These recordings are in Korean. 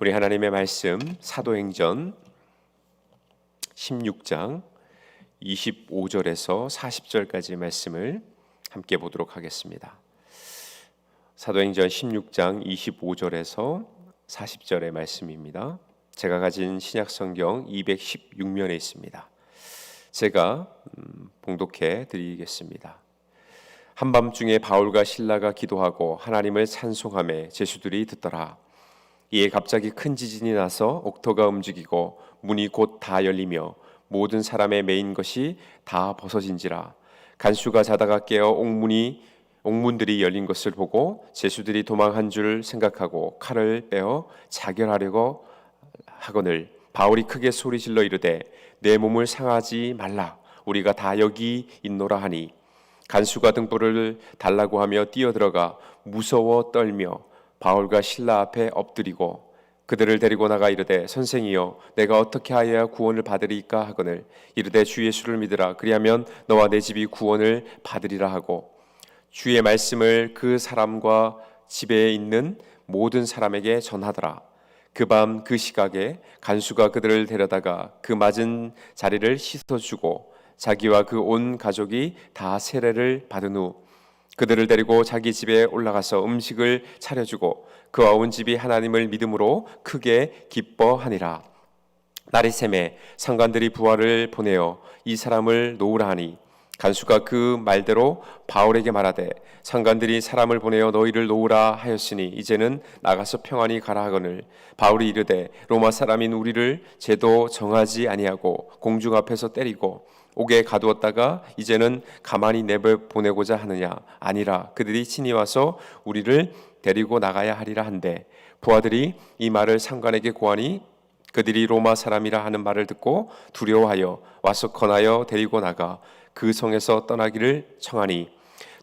우리 하나님의 말씀 사도행전 16장 25절에서 40절까지 말씀을 함께 보도록 하겠습니다. 사도행전 16장 25절에서 40절의 말씀입니다. 제가 가진 신약 성경 216면에 있습니다. 제가 음, 봉독해 드리겠습니다. 한밤중에 바울과 신라가 기도하고 하나님을 찬송함에 제수들이 듣더라. 이에 갑자기 큰 지진이 나서 옥토가 움직이고 문이 곧 다 열리며 모든 사람의 메인 것이 다 벗어진지라. 간수가 자다가 깨어 옥문이 옥문들이 열린 것을 보고 제수들이 도망한 줄 생각하고 칼을 빼어 자결하려고 하거늘 바울이 크게 소리질러 이르되 내 몸을 상하지 말라. 우리가 다 여기 있노라 하니. 간수가 등불을 달라고 하며 뛰어들어가 무서워 떨며 바울과 신라 앞에 엎드리고 그들을 데리고 나가 이르되 선생이여 내가 어떻게 하여야 구원을 받으리까 하거늘? 이르되 주 예수를 믿으라. 그리하면 너와 내 집이 구원을 받으리라 하고 주의 말씀을 그 사람과 집에 있는 모든 사람에게 전하더라. 그 밤그 시각에 간수가 그들을 데려다가 그 맞은 자리를 씻어주고 자기와 그 온 가족이 다 세례를 받은 후 그들을 데리고 자기 집에 올라가서 음식을 차려주고 그와 온 집이 하나님을 믿음으로 크게 기뻐하니라. 날이 샘에 상관들이 부하를 보내어 이 사람을 놓으라 하니 간수가 그 말대로 바울에게 말하되 상관들이 사람을 보내어 너희를 놓으라 하였으니 이제는 나가서 평안히 가라 하거늘 바울이 이르되 로마 사람인 우리를 제도 정하지 아니하고 공중 앞에서 때리고 옥에 가두었다가 이제는 가만히 내버 보내고자 하느냐 아니라 그들이 친히 와서 우리를 데리고 나가야 하리라 한데 부하들이 이 말을 상관에게 고하니 그들이 로마 사람이라 하는 말을 듣고 두려워하여 와서 권하여 데리고 나가 그 성에서 떠나기를 청하니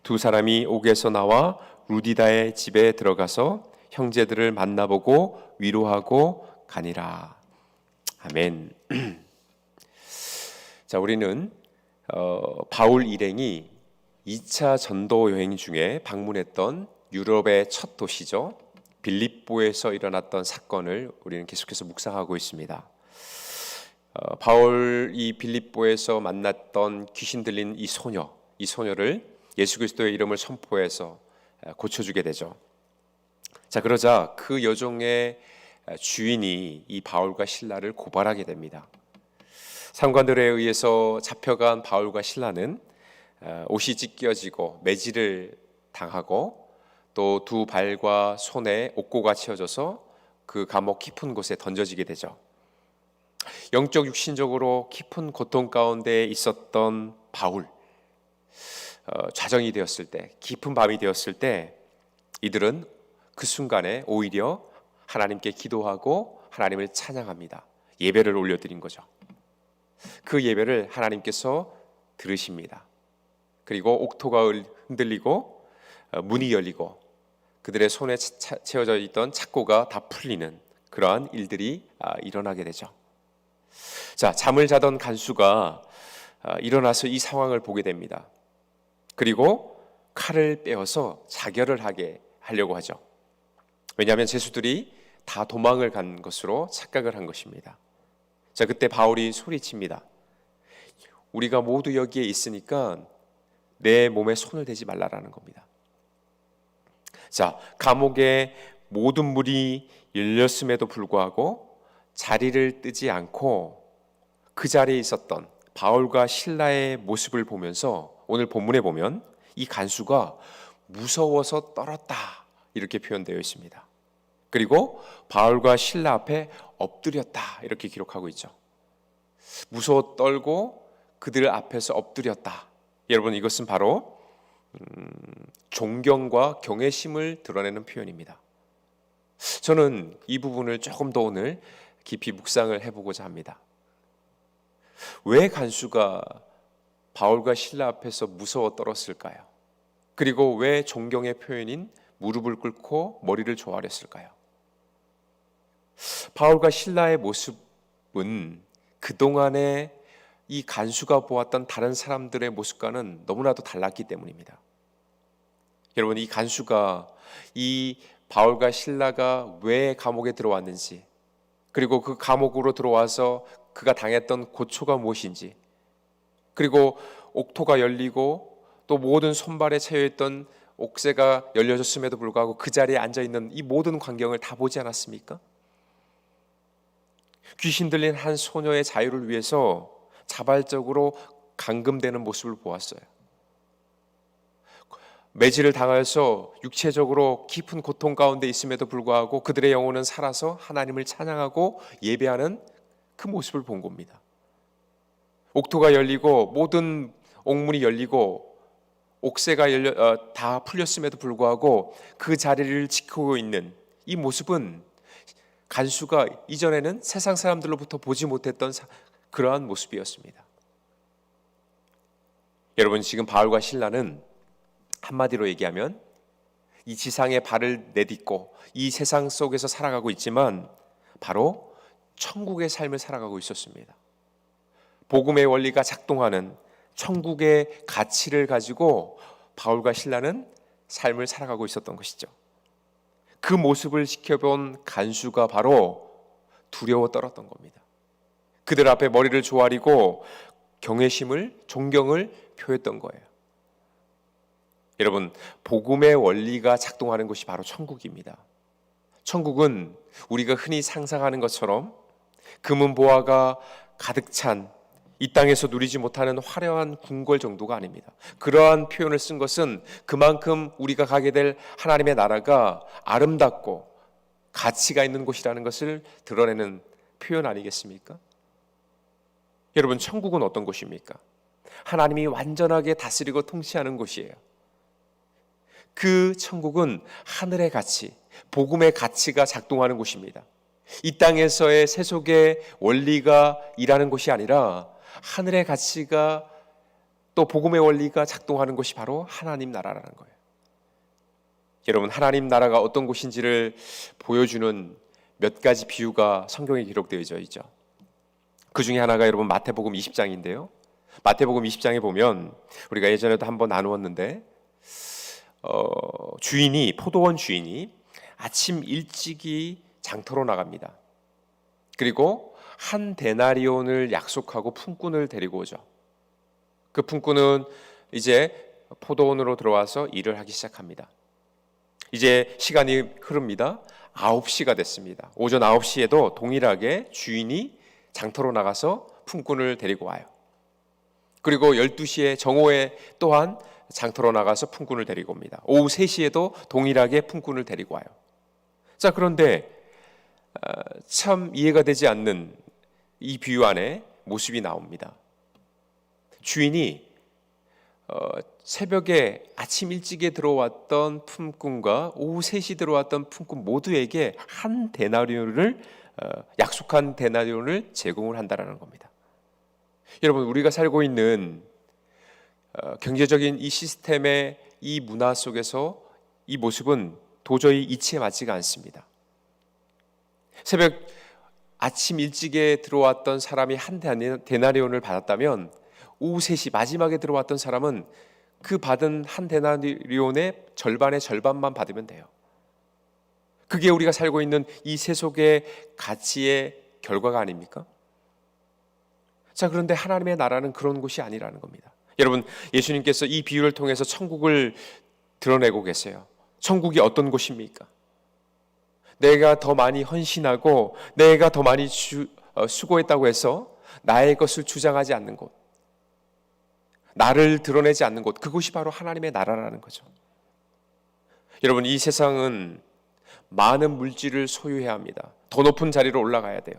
두 사람이 옥에서 나와 루디다의 집에 들어가서 형제들을 만나보고 위로하고 가니라. 아멘. 자, 우리는 어, 바울 일행이 2차 전도 여행 중에 방문했던 유럽의 첫 도시죠. 빌립보에서 일어났던 사건을 우리는 계속해서 묵상하고 있습니다. 어, 바울 이 빌립보에서 만났던 귀신 들린 이 소녀, 이 소녀를 예수 그리스도의 이름을 선포해서 고쳐주게 되죠. 자 그러자 그 여종의 주인이 이 바울과 신라를 고발하게 됩니다. 상관들에 의해서 잡혀간 바울과 신라는 옷이 찢겨지고 매질을 당하고 또 두 발과 손에 옥고가 채워져서 그 감옥 깊은 곳에 던져지게 되죠. 영적 육신적으로 깊은 고통 가운데 있었던 바울 어, 좌정이 되었을 때 깊은 밤이 되었을 때 이들은 그 순간에 오히려 하나님께 기도하고 하나님을 찬양합니다. 예배를 올려드린 거죠. 그 예배를 하나님께서 들으십니다. 그리고 옥토가 흔들리고 어, 문이 열리고 그들의 손에 채워져 있던 착고가 다 풀리는 그러한 일들이 아, 일어나게 되죠. 자, 잠을 자던 간수가 아, 일어나서 이 상황을 보게 됩니다. 그리고 칼을 빼어서 자결을 하게 하려고 하죠. 왜냐하면 제수들이 다 도망을 간 것으로 착각을 한 것입니다. 자, 그때 바울이 소리칩니다. 우리가 모두 여기에 있으니까 내 몸에 손을 대지 말라라는 겁니다. 자, 감옥에 모든 문이 열렸음에도 불구하고 자리를 뜨지 않고 그 자리에 있었던 바울과 신라의 모습을 보면서 오늘 본문에 보면 이 간수가 무서워서 떨었다 이렇게 표현되어 있습니다. 그리고 바울과 신라 앞에 엎드렸다 이렇게 기록하고 있죠. 무서워 떨고 그들 앞에서 엎드렸다. 여러분 이것은 바로 음, 존경과 경외심을 드러내는 표현입니다. 저는 이 부분을 조금 더 오늘 깊이 묵상을 해보고자 합니다. 왜 간수가 바울과 신라 앞에서 무서워 떨었을까요? 그리고 왜 존경의 표현인 무릎을 꿇고 머리를 조아렸을까요? 바울과 신라의 모습은 그동안에 이 간수가 보았던 다른 사람들의 모습과는 너무나도 달랐기 때문입니다. 여러분, 이 간수가 이 바울과 신라가 왜 감옥에 들어왔는지, 그리고 그 감옥으로 들어와서 그가 당했던 고초가 무엇인지, 그리고 옥토가 열리고 또 모든 손발에 채여 있던 옥새가 열려졌음에도 불구하고 그 자리에 앉아 있는 이 모든 광경을 다 보지 않았습니까? 귀신 들린 한 소녀의 자유를 위해서 자발적으로 감금되는 모습을 보았어요. 매질을 당하여서 육체적으로 깊은 고통 가운데 있음에도 불구하고 그들의 영혼은 살아서 하나님을 찬양하고 예배하는 그 모습을 본 겁니다. 옥토가 열리고 모든 옥문이 열리고 옥새가 열려 어, 다 풀렸음에도 불구하고 그 자리를 지키고 있는 이 모습은 간수가 이전에는 세상 사람들로부터 보지 못했던 사- 그러한 모습이었습니다. 여러분 지금 바울과 신라는 한마디로 얘기하면 이 지상에 발을 내딛고 이 세상 속에서 살아가고 있지만 바로 천국의 삶을 살아가고 있었습니다. 복음의 원리가 작동하는 천국의 가치를 가지고 바울과 신라는 삶을 살아가고 있었던 것이죠. 그 모습을 지켜본 간수가 바로 두려워 떨었던 겁니다. 그들 앞에 머리를 조아리고 경외심을 존경을 표했던 거예요. 여러분, 복음의 원리가 작동하는 곳이 바로 천국입니다. 천국은 우리가 흔히 상상하는 것처럼 금은 보화가 가득 찬 이 땅에서 누리지 못하는 화려한 궁궐 정도가 아닙니다. 그러한 표현을 쓴 것은 그만큼 우리가 가게 될 하나님의 나라가 아름답고 가치가 있는 곳이라는 것을 드러내는 표현 아니겠습니까? 여러분, 천국은 어떤 곳입니까? 하나님이 완전하게 다스리고 통치하는 곳이에요. 그 천국은 하늘의 가치, 복음의 가치가 작동하는 곳입니다. 이 땅에서의 세속의 원리가 일하는 곳이 아니라 하늘의 가치가 또 복음의 원리가 작동하는 곳이 바로 하나님 나라라는 거예요. 여러분, 하나님 나라가 어떤 곳인지를 보여주는 몇 가지 비유가 성경에 기록되어 있죠. 그 중에 하나가 여러분 마태복음 20장인데요. 마태복음 20장에 보면 우리가 예전에도 한번 나누었는데 어, 주인이 포도원 주인이 아침 일찍이 장터로 나갑니다. 그리고 한 데나리온을 약속하고 품꾼을 데리고 오죠. 그 품꾼은 이제 포도원으로 들어와서 일을 하기 시작합니다. 이제 시간이 흐릅니다. 9시가 됐습니다. 오전 9시에도 동일하게 주인이 장터로 나가서 품꾼을 데리고 와요. 그리고 12시에 정오에 또한 장터로 나가서 품꾼을 데리고 옵니다. 오후 3시에도 동일하게 품꾼을 데리고 와요. 자, 그런데 어, 참 이해가 되지 않는 이 비유 안에 모습이 나옵니다. 주인이 어, 새벽에 아침 일찍에 들어왔던 품꾼과 오후 3시 들어왔던 품꾼 모두에게 한 데나리온을 어, 약속한 데나리온을 제공을 한다라는 겁니다. 여러분 우리가 살고 있는 어, 경제적인 이 시스템의 이 문화 속에서 이 모습은 도저히 이치에 맞지가 않습니다. 새벽 아침 일찍에 들어왔던 사람이 한 데나리온을 받았다면 오후 3시 마지막에 들어왔던 사람은 그 받은 한 데나리온의 절반의 절반만 받으면 돼요. 그게 우리가 살고 있는 이 세속의 가치의 결과가 아닙니까? 자, 그런데 하나님의 나라는 그런 곳이 아니라는 겁니다. 여러분, 예수님께서 이 비유를 통해서 천국을 드러내고 계세요. 천국이 어떤 곳입니까? 내가 더 많이 헌신하고 내가 더 많이 주, 어, 수고했다고 해서 나의 것을 주장하지 않는 곳. 나를 드러내지 않는 곳. 그곳이 바로 하나님의 나라라는 거죠. 여러분, 이 세상은 많은 물질을 소유해야 합니다. 더 높은 자리로 올라가야 돼요.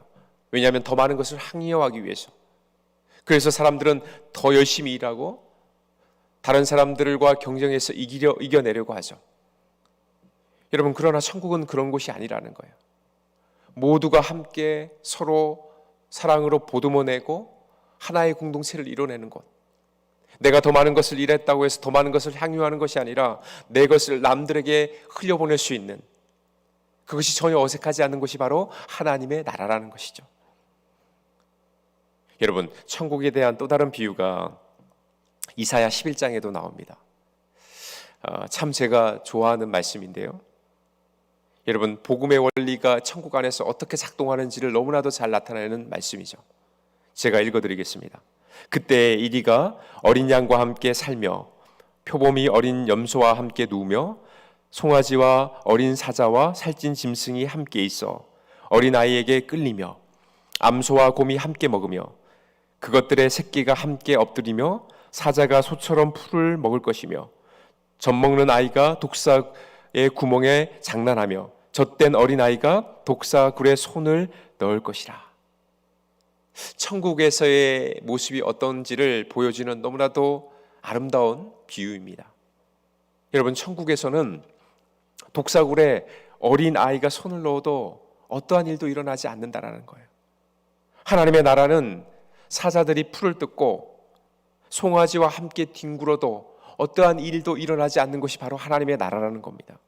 왜냐하면 더 많은 것을 항의하기 위해서. 그래서 사람들은 더 열심히 일하고 다른 사람들과 경쟁해서 이기려, 이겨내려고 하죠. 여러분, 그러나 천국은 그런 곳이 아니라는 거예요. 모두가 함께 서로 사랑으로 보듬어내고 하나의 공동체를 이뤄내는 곳. 내가 더 많은 것을 일했다고 해서 더 많은 것을 향유하는 것이 아니라 내 것을 남들에게 흘려보낼 수 있는 그것이 전혀 어색하지 않는 것이 바로 하나님의 나라라는 것이죠. 여러분, 천국에 대한 또 다른 비유가 이사야 11장에도 나옵니다. 어, 참 제가 좋아하는 말씀인데요. 여러분 복음의 원리가 천국 안에서 어떻게 작동하는지를 너무나도 잘 나타내는 말씀이죠. 제가 읽어드리겠습니다. 그때 이리가 어린 양과 함께 살며 표범이 어린 염소와 함께 누우며 송아지와 어린 사자와 살찐 짐승이 함께 있어 어린 아이에게 끌리며 암소와 곰이 함께 먹으며 그것들의 새끼가 함께 엎드리며 사자가 소처럼 풀을 먹을 것이며 젖 먹는 아이가 독사의 구멍에 장난하며 젖된 어린 아이가 독사굴에 손을 넣을 것이라. 천국에서의 모습이 어떤지를 보여주는 너무나도 아름다운 비유입니다. 여러분, 천국에서는 독사굴에 어린 아이가 손을 넣어도 어떠한 일도 일어나지 않는다라는 거예요. 하나님의 나라는 사자들이 풀을 뜯고 송아지와 함께 뒹굴어도 어떠한 일도 일어나지 않는 것이 바로 하나님의 나라라는 겁니다.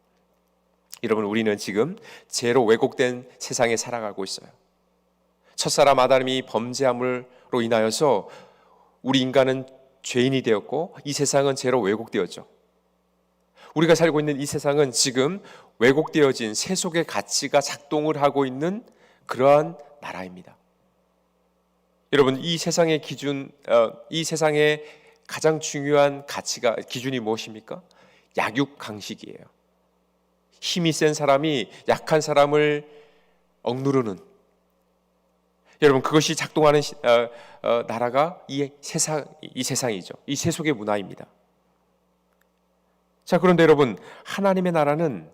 여러분, 우리는 지금 죄로 왜곡된 세상에 살아가고 있어요. 첫사람 아담이 범죄함으로 인하여서 우리 인간은 죄인이 되었고 이 세상은 죄로 왜곡되었죠. 우리가 살고 있는 이 세상은 지금 왜곡되어진 세속의 가치가 작동을 하고 있는 그러한 나라입니다. 여러분 이 세상의 기준, 어, 이 세상의 가장 중요한 가치가 기준이 무엇입니까? 약육 강식이에요. 힘이 센 사람이 약한 사람을 억누르는 여러분 그것이 작동하는 시, 어, 어, 나라가 이 세상 이 세상이죠. 이 세속의 문화입니다. 자 그런데 여러분 하나님의 나라는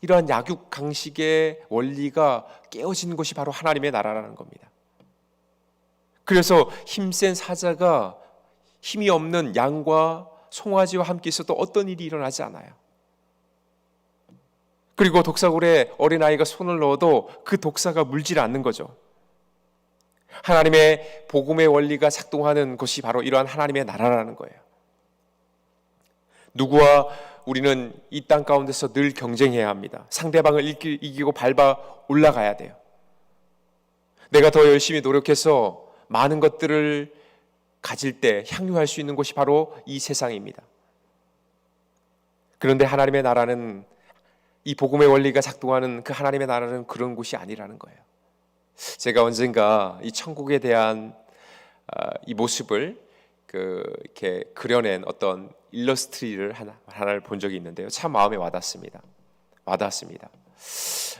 이러한 약육 강식의 원리가 깨어진 것이 바로 하나님의 나라라는 겁니다. 그래서 힘센 사자가 힘이 없는 양과 송아지와 함께 있어도 어떤 일이 일어나지 않아요. 그리고 독사굴에 어린아이가 손을 넣어도 그 독사가 물질 않는 거죠. 하나님의 복음의 원리가 작동하는 것이 바로 이러한 하나님의 나라라는 거예요. 누구와 우리는 이 땅 가운데서 늘 경쟁해야 합니다. 상대방을 이기고 밟아 올라가야 돼요. 내가 더 열심히 노력해서 많은 것들을 가질 때 향유할 수 있는 곳이 바로 이 세상입니다. 그런데 하나님의 나라는 이 복음의 원리가 작동하는 그 하나님의 나라는 그런 곳이 아니라는 거예요. 제가 언젠가 이 천국에 대한 아, 이 모습을 그 이렇게 그려낸 어떤 일러스트리를 하나 하나를 본 적이 있는데요. 참 마음에 와닿습니다. 와닿습니다.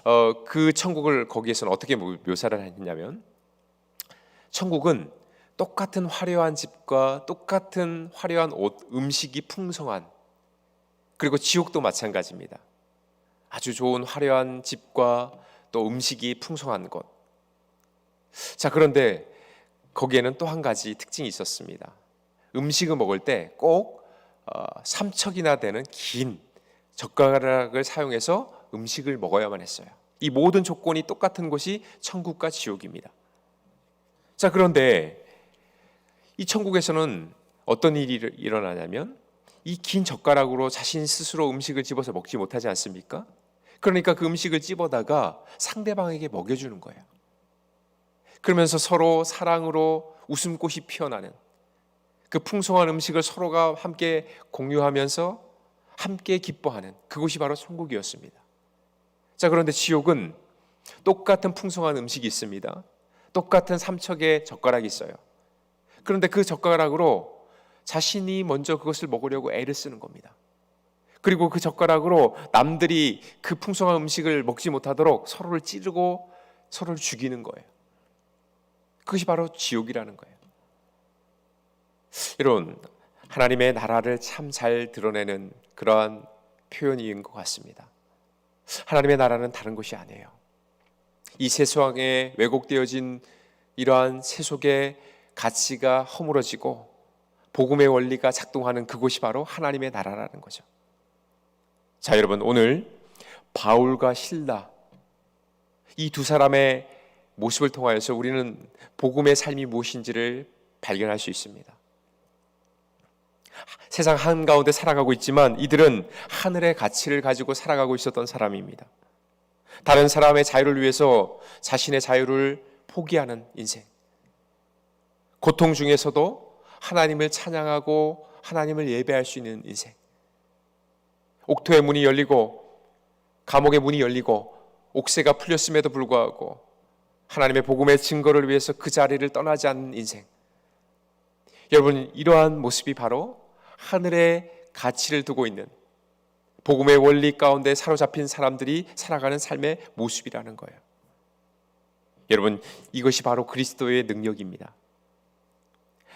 어, 그 천국을 거기에서는 어떻게 묘사를 했냐면 천국은 똑같은 화려한 집과 똑같은 화려한 옷, 음식이 풍성한 그리고 지옥도 마찬가지입니다. 아주 좋은 화려한 집과 또 음식이 풍성한 곳. 자, 그런데 거기에는 또 한 가지 특징이 있었습니다. 음식을 먹을 때꼭 어, 삼척이나 되는 긴 젓가락을 사용해서 음식을 먹어야만 했어요. 이 모든 조건이 똑같은 곳이 천국과 지옥입니다. 자, 그런데 이 천국에서는 어떤 일이 일어나냐면 이 긴 젓가락으로 자신 스스로 음식을 집어서 먹지 못하지 않습니까? 그러니까 그 음식을 집어다가 상대방에게 먹여주는 거예요. 그러면서 서로 사랑으로 웃음꽃이 피어나는 그 풍성한 음식을 서로가 함께 공유하면서 함께 기뻐하는 그곳이 바로 천국이었습니다. 자, 그런데 지옥은 똑같은 풍성한 음식이 있습니다. 똑같은 삼척의 젓가락이 있어요. 그런데 그 젓가락으로 자신이 먼저 그것을 먹으려고 애를 쓰는 겁니다. 그리고 그 젓가락으로 남들이 그 풍성한 음식을 먹지 못하도록 서로를 찌르고 서로를 죽이는 거예요. 그것이 바로 지옥이라는 거예요. 여러분, 하나님의 나라를 참 잘 드러내는 그러한 표현인 것 같습니다. 하나님의 나라는 다른 것이 아니에요. 이 세상에 왜곡되어진 이러한 세속의 가치가 허물어지고 복음의 원리가 작동하는 그곳이 바로 하나님의 나라라는 거죠. 자, 여러분 오늘 바울과 실라 이 두 사람의 모습을 통하여서 우리는 복음의 삶이 무엇인지를 발견할 수 있습니다. 세상 한가운데 살아가고 있지만 이들은 하늘의 가치를 가지고 살아가고 있었던 사람입니다. 다른 사람의 자유를 위해서 자신의 자유를 포기하는 인생. 고통 중에서도 하나님을 찬양하고 하나님을 예배할 수 있는 인생. 옥토의 문이 열리고 감옥의 문이 열리고 옥새가 풀렸음에도 불구하고 하나님의 복음의 증거를 위해서 그 자리를 떠나지 않는 인생. 여러분 이러한 모습이 바로 하늘의 가치를 두고 있는 복음의 원리 가운데 사로잡힌 사람들이 살아가는 삶의 모습이라는 거예요. 여러분 이것이 바로 그리스도의 능력입니다.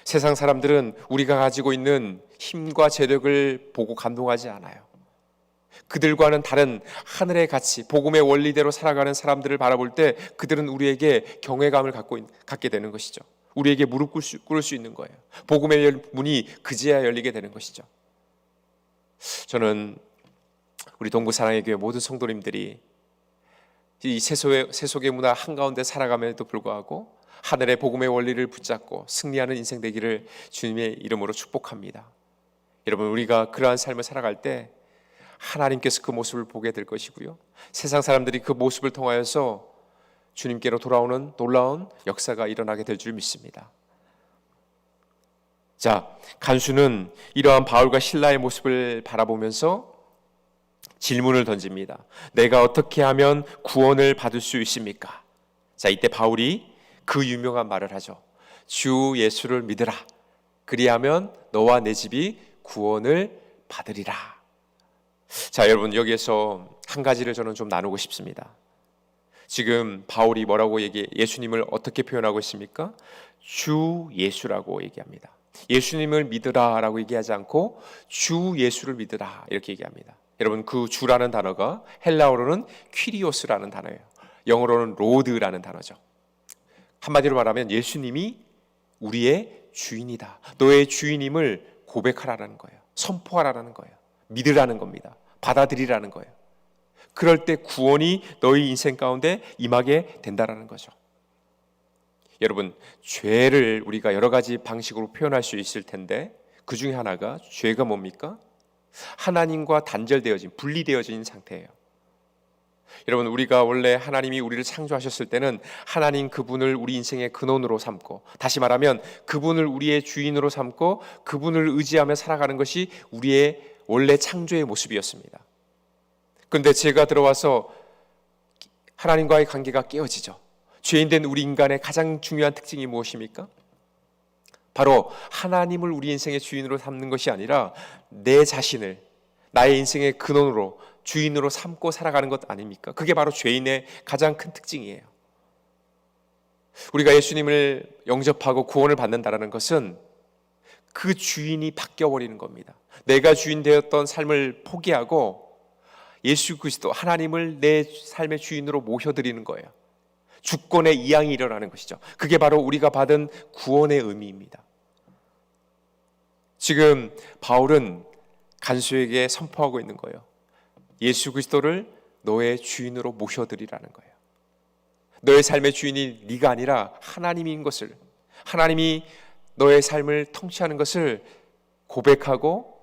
세상 사람들은 우리가 가지고 있는 힘과 재력을 보고 감동하지 않아요. 그들과는 다른 하늘의 가치, 복음의 원리대로 살아가는 사람들을 바라볼 때 그들은 우리에게 경외감을 갖고 있, 갖게 되는 것이죠. 우리에게 무릎 꿇을 수, 꿇을 수 있는 거예요. 복음의 문이 그제야 열리게 되는 것이죠. 저는 우리 동부 사랑의 교회 모든 성도님들이 이 세속의, 세속의 문화 한가운데 살아감에도 불구하고 하늘의 복음의 원리를 붙잡고 승리하는 인생 되기를 주님의 이름으로 축복합니다. 여러분 우리가 그러한 삶을 살아갈 때 하나님께서 그 모습을 보게 될 것이고요. 세상 사람들이 그 모습을 통하여서 주님께로 돌아오는 놀라운 역사가 일어나게 될 줄 믿습니다. 자, 간수는 이러한 바울과 신라의 모습을 바라보면서 질문을 던집니다. 내가 어떻게 하면 구원을 받을 수 있습니까? 자, 이때 바울이 그 유명한 말을 하죠. 주 예수를 믿으라. 그리하면 너와 내 집이 구원을 받으리라. 자, 여러분 여기에서 한 가지를 저는 좀 나누고 싶습니다. 지금 바울이 뭐라고 얘기 예수님을 어떻게 표현하고 있습니까? 주 예수라고 얘기합니다. 예수님을 믿으라라고 얘기하지 않고 주 예수를 믿으라 이렇게 얘기합니다. 여러분 그 주라는 단어가 헬라어로는 퀴리오스라는 단어예요. 영어로는 로드라는 단어죠. 한마디로 말하면 예수님이 우리의 주인이다. 너의 주인임을 고백하라는 거예요. 선포하라는 거예요. 믿으라는 겁니다. 받아들이라는 거예요. 그럴 때 구원이 너희 인생 가운데 임하게 된다라는 거죠. 여러분, 죄를 우리가 여러 가지 방식으로 표현할 수 있을 텐데 그 중에 하나가 죄가 뭡니까? 하나님과 단절되어진 분리되어진 상태예요. 여러분 우리가 원래 하나님이 우리를 창조하셨을 때는 하나님 그분을 우리 인생의 근원으로 삼고 다시 말하면 그분을 우리의 주인으로 삼고 그분을 의지하며 살아가는 것이 우리의 원래 창조의 모습이었습니다. 그런데 제가 들어와서 하나님과의 관계가 깨어지죠. 죄인된 우리 인간의 가장 중요한 특징이 무엇입니까? 바로 하나님을 우리 인생의 주인으로 삼는 것이 아니라 내 자신을 나의 인생의 근원으로 주인으로 삼고 살아가는 것 아닙니까? 그게 바로 죄인의 가장 큰 특징이에요. 우리가 예수님을 영접하고 구원을 받는다라는 것은 그 주인이 바뀌어 버리는 겁니다. 내가 주인 되었던 삶을 포기하고 예수 그리스도 하나님을 내 삶의 주인으로 모셔드리는 거예요. 주권의 이양이 일어나는 것이죠. 그게 바로 우리가 받은 구원의 의미입니다. 지금 바울은 간수에게 선포하고 있는 거예요. 예수 그리스도를 너의 주인으로 모셔드리라는 거예요. 너의 삶의 주인이 네가 아니라 하나님인 것을 하나님이 너의 삶을 통치하는 것을 고백하고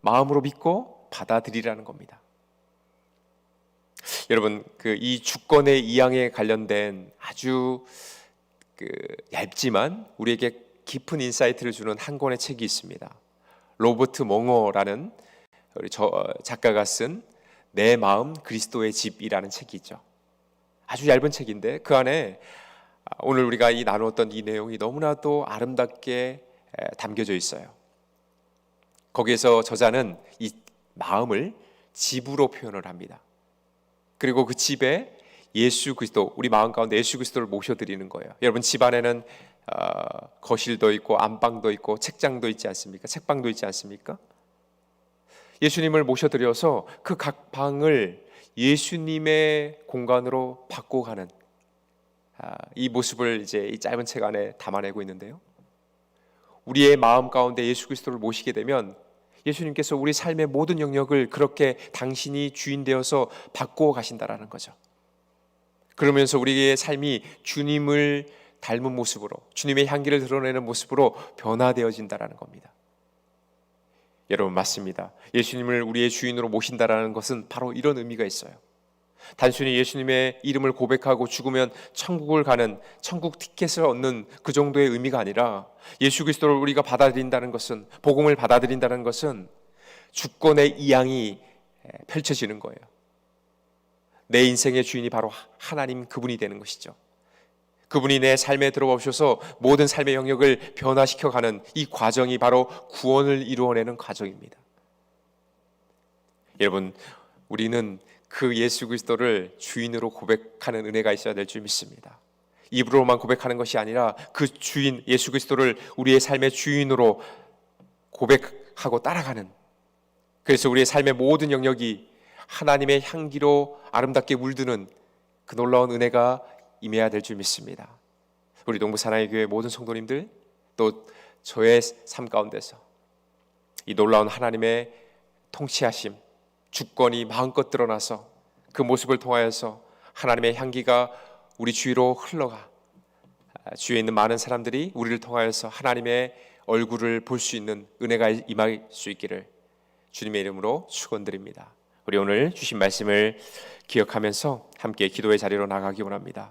마음으로 믿고 받아들이라는 겁니다. 여러분 그 이 주권의 이양에 관련된 아주 그 얇지만 우리에게 깊은 인사이트를 주는 한 권의 책이 있습니다. 로버트 몽어라는 우리 작가가 쓴 내 마음 그리스도의 집이라는 책이 있죠. 아주 얇은 책인데 그 안에 오늘 우리가 이 나누었던 이 내용이 너무나도 아름답게 담겨져 있어요. 거기에서 저자는 이 마음을 집으로 표현을 합니다. 그리고 그 집에 예수 그리스도 우리 마음 가운데 예수 그리스도를 모셔드리는 거예요. 여러분 집 안에는 어, 거실도 있고 안방도 있고 책장도 있지 않습니까? 책방도 있지 않습니까? 예수님을 모셔드려서 그 각 방을 예수님의 공간으로 바꿔가는 아, 이 모습을 이제 이 짧은 책 안에 담아내고 있는데요. 우리의 마음 가운데 예수 그리스도를 모시게 되면 예수님께서 우리 삶의 모든 영역을 그렇게 당신이 주인 되어서 바꾸어 가신다라는 거죠. 그러면서 우리의 삶이 주님을 닮은 모습으로 주님의 향기를 드러내는 모습으로 변화되어진다라는 겁니다. 여러분 맞습니다. 예수님을 우리의 주인으로 모신다라는 것은 바로 이런 의미가 있어요. 단순히 예수님의 이름을 고백하고 죽으면 천국을 가는 천국 티켓을 얻는 그 정도의 의미가 아니라 예수 그리스도를 우리가 받아들인다는 것은 복음을 받아들인다는 것은 주권의 이양이 펼쳐지는 거예요. 내 인생의 주인이 바로 하나님 그분이 되는 것이죠. 그분이 내 삶에 들어오셔서 모든 삶의 영역을 변화시켜 가는 이 과정이 바로 구원을 이루어내는 과정입니다. 여러분, 우리는 그 예수 그리스도를 주인으로 고백하는 은혜가 있어야 될 줄 믿습니다. 입으로만 고백하는 것이 아니라 그 주인 예수 그리스도를 우리의 삶의 주인으로 고백하고 따라가는 그래서 우리의 삶의 모든 영역이 하나님의 향기로 아름답게 물드는 그 놀라운 은혜가 임해야 될 줄 믿습니다. 우리 동부 사나이 교회 모든 성도님들 또 저의 삶 가운데서 이 놀라운 하나님의 통치하심, 주권이 마음껏 드러나서 그 모습을 통하여서 하나님의 향기가 우리 주위로 흘러가 아, 주위에 있는 많은 사람들이 우리를 통하여서 하나님의 얼굴을 볼 수 있는 은혜가 임할 수 있기를 주님의 이름으로 축원드립니다. 우리 오늘 주신 말씀을 기억하면서 함께 기도의 자리로 나가기 원합니다.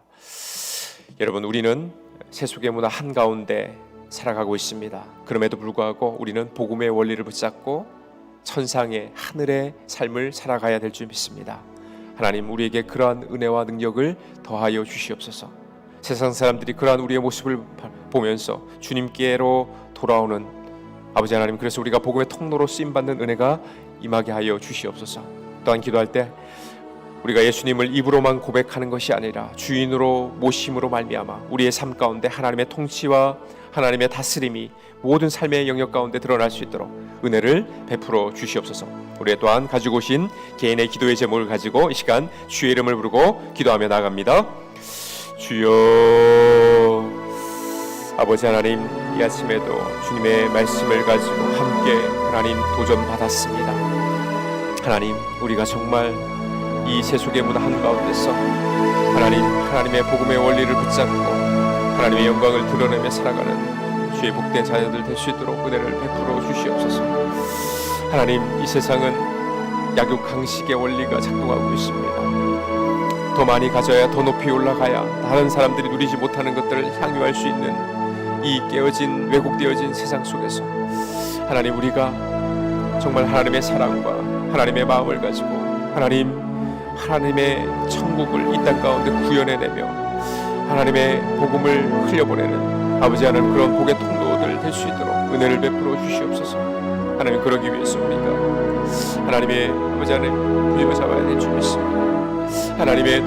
여러분 우리는 세속의 문화 한 가운데 살아가고 있습니다. 그럼에도 불구하고 우리는 복음의 원리를 붙잡고 천상의 하늘의 삶을 살아가야 될 줄 믿습니다. 하나님 우리에게 그러한 은혜와 능력을 더하여 주시옵소서. 세상 사람들이 그러한 우리의 모습을 바- 보면서 주님께로 돌아오는 아버지 하나님 그래서 우리가 복음의 통로로 쓰임 받는 은혜가 임하게 하여 주시옵소서. 또한 기도할 때 우리가 예수님을 입으로만 고백하는 것이 아니라 주인으로 모심으로 말미암아 우리의 삶 가운데 하나님의 통치와 하나님의 다스림이 모든 삶의 영역 가운데 드러날 수 있도록 은혜를 베풀어 주시옵소서. 우리 또한 가지고 오신 개인의 기도의 제목을 가지고 이 시간 주의 이름을 부르고 기도하며 나갑니다. 주여 아버지 하나님 이 아침에도 주님의 말씀을 가지고 함께 하나님 도전 받았습니다. 하나님 우리가 정말 이 세속의 문화 한가운데서 하나님 하나님의 복음의 원리를 붙잡고 하나님의 영광을 드러내며 살아가는 주의 복된 자녀들 될 수 있도록 은혜를 베풀어 주시옵소서. 하나님 이 세상은 약육 강식의 원리가 작동하고 있습니다. 더 많이 가져야 더 높이 올라가야 다른 사람들이 누리지 못하는 것들을 향유할 수 있는 이 깨어진 왜곡되어진 세상 속에서 하나님 우리가 정말 하나님의 사랑과 하나님의 마음을 가지고 하나님 하나님의 천국을 이 땅 가운데 구현해내며 하나님의 복음을 흘려보내는 아버지 하나님 그런 복의 통로들 될 수 있도록 은혜를 베풀어 주시옵소서. 하나님 그러기 위해서 우리가 하나님의 아버지 하나님 부여 잡아야 될 줄 믿습니다. 하나님의